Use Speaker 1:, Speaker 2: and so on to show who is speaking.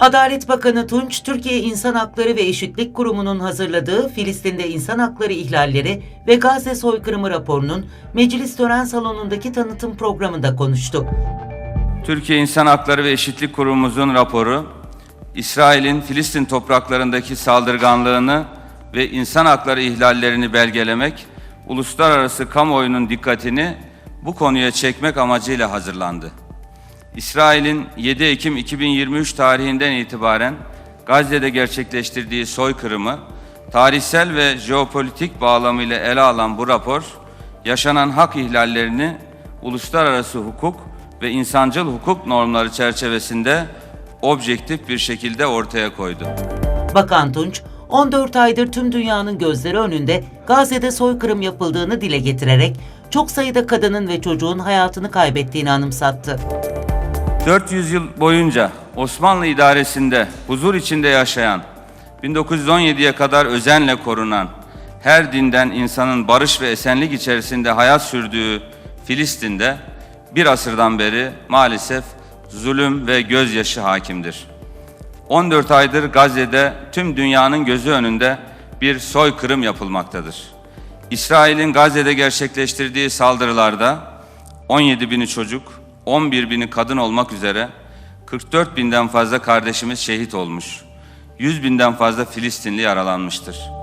Speaker 1: Adalet Bakanı Tunç, Türkiye İnsan Hakları ve Eşitlik Kurumu'nun hazırladığı Filistin'de insan hakları ihlalleri ve Gazze soykırımı raporunun meclis tören salonundaki tanıtım programında konuştu.
Speaker 2: Türkiye İnsan Hakları ve Eşitlik Kurumumuzun raporu, İsrail'in Filistin topraklarındaki saldırganlığını ve insan hakları ihlallerini belgelemek, uluslararası kamuoyunun dikkatini bu konuya çekmek amacıyla hazırlandı. İsrail'in 7 Ekim 2023 tarihinden itibaren Gazze'de gerçekleştirdiği soykırımı, tarihsel ve jeopolitik bağlamıyla ele alan bu rapor, yaşanan hak ihlallerini uluslararası hukuk ve insancıl hukuk normları çerçevesinde objektif bir şekilde ortaya koydu.
Speaker 1: Bakan Tunç, 14 aydır tüm dünyanın gözleri önünde Gazze'de soykırım yapıldığını dile getirerek çok sayıda kadının ve çocuğun hayatını kaybettiğini anımsattı.
Speaker 2: 400 yıl boyunca Osmanlı idaresinde huzur içinde yaşayan, 1917'ye kadar özenle korunan, her dinden insanın barış ve esenlik içerisinde hayat sürdüğü Filistin'de bir asırdan beri maalesef zulüm ve gözyaşı hakimdir. 14 aydır Gazze'de tüm dünyanın gözü önünde bir soykırım yapılmaktadır. İsrail'in Gazze'de gerçekleştirdiği saldırılarda 17 bini çocuk, 11 bini kadın olmak üzere 44 binden fazla kardeşimiz şehit olmuş. 100 binden fazla Filistinli yaralanmıştır.